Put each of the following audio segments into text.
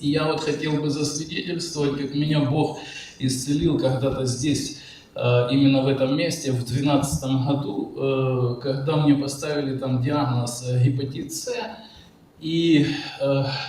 И я вот хотел бы засвидетельствовать, как меня Бог исцелил когда-то здесь, э, именно в этом месте, в 2012 году, э, когда мне поставили там диагноз э, гепатит С, и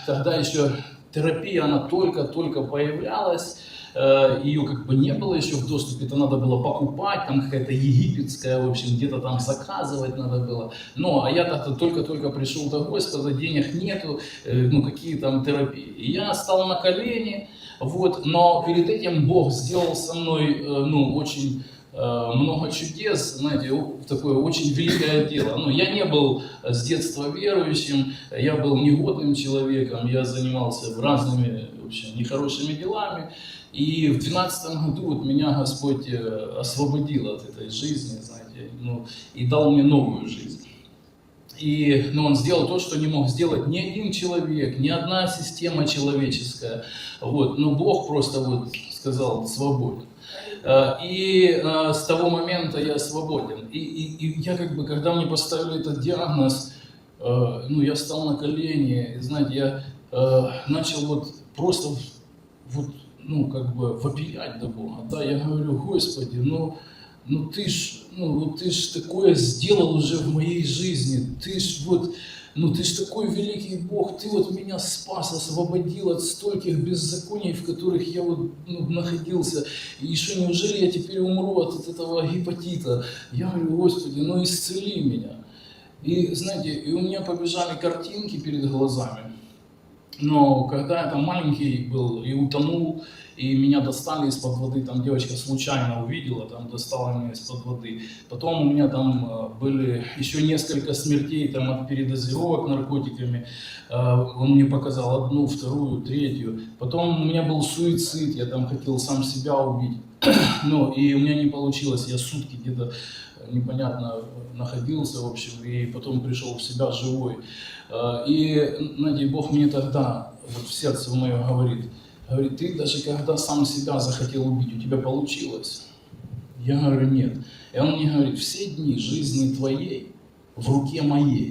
тогда еще терапия, она только-только появлялась, э, ее как бы не было еще в доступе, это надо было покупать, там какая-то египетская, в общем, где-то там заказывать надо было. Ну, а я тогда только-только пришел до Господа, денег нету, э, ну, какие там терапии. И я стал на колени, вот, но перед этим Бог сделал со мной, э, ну, очень много чудес, знаете, такое очень великое дело. Ну, я не был с детства верующим, я был негодным человеком, я занимался разными, общем, нехорошими делами. И в 2012 году вот меня Господь э, освободил от этой жизни, знаете, ну, и дал мне новую жизнь. И ну, он сделал то, что не мог сделать ни один человек, ни одна система человеческая. Вот. Но Бог просто вот сказал свободен. Э, И э, с того момента я свободен. И, и- и я как бы, когда мне поставили этот диагноз, э, ну, я стал на колени, знаете, я начал вот просто вот, ну, как бы вопиять до Бога. Да, я говорю, Господи, ну, ну ты ж, ну, ты ж такое сделал уже в моей жизни, ты ж вот, ну ты ж такой великий Бог, ты вот меня спас, освободил от стольких беззаконий, в которых я вот ну, находился. И что, неужели я теперь умру от этого гепатита? Я говорю, Господи, ну исцели меня. И знаете, и у меня побежали картинки перед глазами. Но когда я там маленький был и утонул, и меня достали из-под воды, там девочка случайно увидела, там достала меня из-под воды. Потом у меня там э, были еще несколько смертей там от передозировок наркотиками. Э, Он мне показал одну, вторую, третью. Потом у меня был суицид, я там хотел сам себя убить. Ну, и у меня не получилось, я сутки где-то непонятно находился, в общем, и потом пришел в себя живой. Э, И, знаете, Бог мне тогда вот в сердце мое говорит, говорит, ты даже когда сам себя захотел убить, у тебя получилось? Я говорю, нет. И он мне говорит, все дни жизни твоей в руке моей.